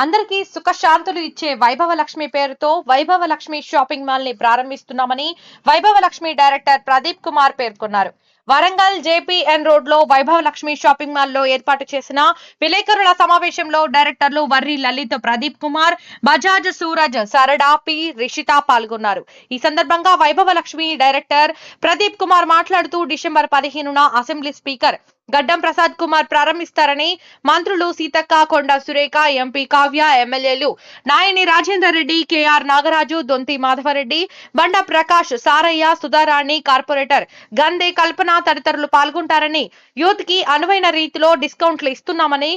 అందరికీ సుఖశాంతులు ఇచ్చే వైభవ లక్ష్మి పేరుతో వైభవ లక్ష్మి షాపింగ్ మాల్ని ప్రారంభిస్తున్నామని వైభవ లక్ష్మి డైరెక్టర్ ప్రదీప్ కుమార్ పేర్కొన్నారు. వరంగల్ జేపీఎన్ రోడ్లో వైభవ లక్ష్మి షాపింగ్ మాల్లో ఏర్పాటు చేసిన విలేకరుల సమావేశంలో డైరెక్టర్లు వర్రి లలిత్ ప్రదీప్ కుమార్ బజాజ్ సూరజ్ సరడా పి. రిషిత పాల్గొన్నారు. ఈ సందర్భంగా వైభవ లక్ష్మి డైరెక్టర్ ప్రదీప్ కుమార్ మాట్లాడుతూ డిసెంబర్ పదిహేనున అసెంబ్లీ స్పీకర్ గడ్డం ప్రసాద్ కుమార్ ప్రారంభిస్తారని మంత్రులు సీతక్క కొండ సురేఖ ఎంపీ కావ్య ఎమ్మెల్యేలు నాయని రాజేందర్ రెడ్డి కేఆర్ నాగరాజు దొంతి మాధవరెడ్డి బండ ప్రకాష్ సారయ్య సుధారాణి కార్పొరేటర్ గందే కల్పన తదితరులు పాల్గొంటారని యూత్కి అనువైన రీతిలో డిస్కౌంట్లు ఇస్తున్నామని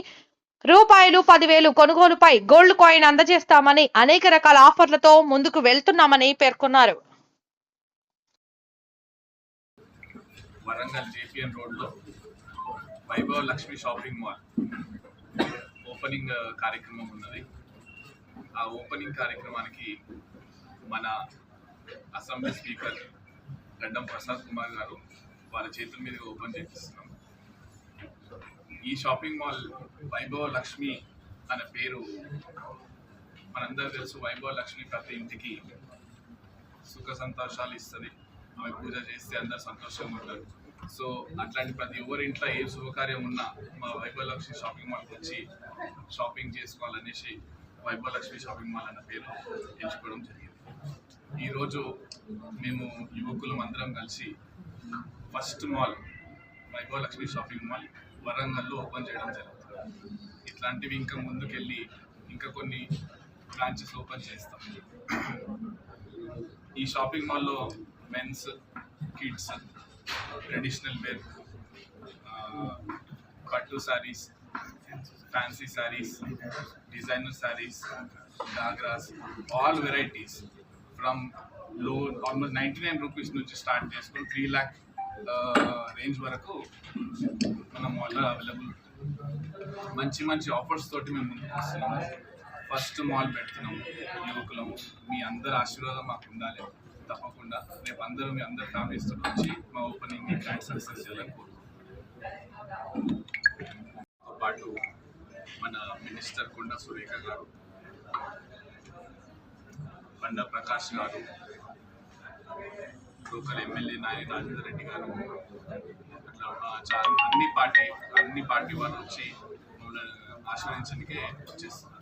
రూపాయలు పదివేలు కొనుగోలుపై గోల్డ్ కాయిన్ అందజేస్తామని అనేక రకాల ఆఫర్లతో ముందుకు వెళ్తున్నామని పేర్కొన్నారు. వరంగల్ జేపీఎన్ రోడ్లో Vaibhava Lakshmi shopping mall. Opening కార్యక్రమం ఉన్నది. ఆ ఓపెనింగ్ కార్యక్రమానికి మన అసెంబ్లీ స్పీకర్ గడ్డం ప్రసాద్ కుమార్ గారు వాళ్ళ చేతుల మీద ఓపెన్ చేపిస్తున్నాం. ఈ షాపింగ్ మాల్ వైభవ లక్ష్మి అనే పేరు మనందరూ తెలుసు. వైభవ లక్ష్మి ప్రతి ఇంటికి సుఖ సంతోషాలు ఇస్తుంది. ఆమె పూజ చేస్తే అందరు సంతోషంగా ఉంటారు. సో అట్లాంటి ప్రతి ఎవరి ఇంట్లో ఏ శుభకార్యం ఉన్నా మా వైభవలక్ష్మి షాపింగ్ మాల్కి వచ్చి షాపింగ్ చేసుకోవాలనేసి వైభవలక్ష్మి షాపింగ్ మాల్ అన్న పేరు ఎంచుకోవడం జరిగింది. ఈరోజు మేము యువకులం అందరం కలిసి first mall Vaibhavalakshmi shopping mall వరంగల్లో ఓపెన్ చేయడం జరుగుతుంది. ఇట్లాంటివి ఇంకా ముందుకెళ్ళి ఇంకా కొన్ని బ్రాంచెస్ ఓపెన్ చేస్తాం. ఈ షాపింగ్ మాల్లో మెన్స్ కిడ్స్ ట్రెడిషనల్ వేర్ పట్టు sarees fancy sarees designer sarees డాగ్రాస్ all varieties ఫ్రమ్లో ఆల్మోస్ట్ నైంటీ నైన్ రూపీస్ నుంచి స్టార్ట్ చేసుకొని త్రీ ల్యాక్ రేంజ్ వరకు మన మాల్లో అవైలబుల్ మంచి మంచి ఆఫర్స్ తోటి మేము ముందుకు వస్తున్నాము. ఫస్ట్ మాల్ పెడుతున్నాము. యువకులము. మీ అందరి ఆశీర్వాదం మాకు ఉండాలి. తప్పకుండా రేపు అందరూ మీ అందరు ఫ్యామిలీస్ వచ్చి మా ఓపెనింగ్ గ్రాండ్ సక్సెస్ చేయాలని కోరుకుంటున్నాం. పాటు మన మినిస్టర్ కొండ సురేఖ గారు బండ ప్రకాష్ గారు లోకల్ ఎమ్మెల్యే నాని రాజేందర్ రెడ్డి గారు అట్లా చాలా అన్ని పార్టీ అన్ని పార్టీ వాళ్ళు వచ్చి మమ్మల్ని ఆశీర్వదించడానికే వచ్చేస్తున్నారు.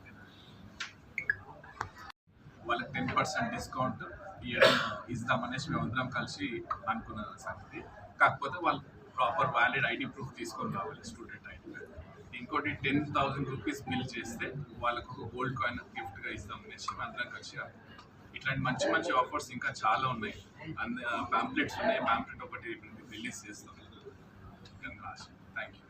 వాళ్ళకి టెన్ పర్సెంట్ డిస్కౌంట్ ఇస్తామనేసి మేమందరం మేము అందరం కలిసి అనుకున్న సంగతి. కాకపోతే వాళ్ళు ప్రాపర్ వ్యాలిడ్ ఐడి ప్రూఫ్ తీసుకొని రావాలి స్టూడెంట్ ఐడి ఇంకోటి టెన్ థౌసండ్ రూపీస్ బిల్ చేస్తే వాళ్ళకు ఒక గోల్డ్ కాయిన్ గిఫ్ట్గా ఇస్తామనేసి మేము అందరం కలిసి ఇట్లాంటి మంచి మంచి ఆఫర్స్ ఇంకా చాలా ఉన్నాయి. అన్ని ప్యాంప్లెట్స్ ఉన్నాయి. ప్యాంప్లెట్ ఒకటి రిలీజ్ చేస్తాం. Thank you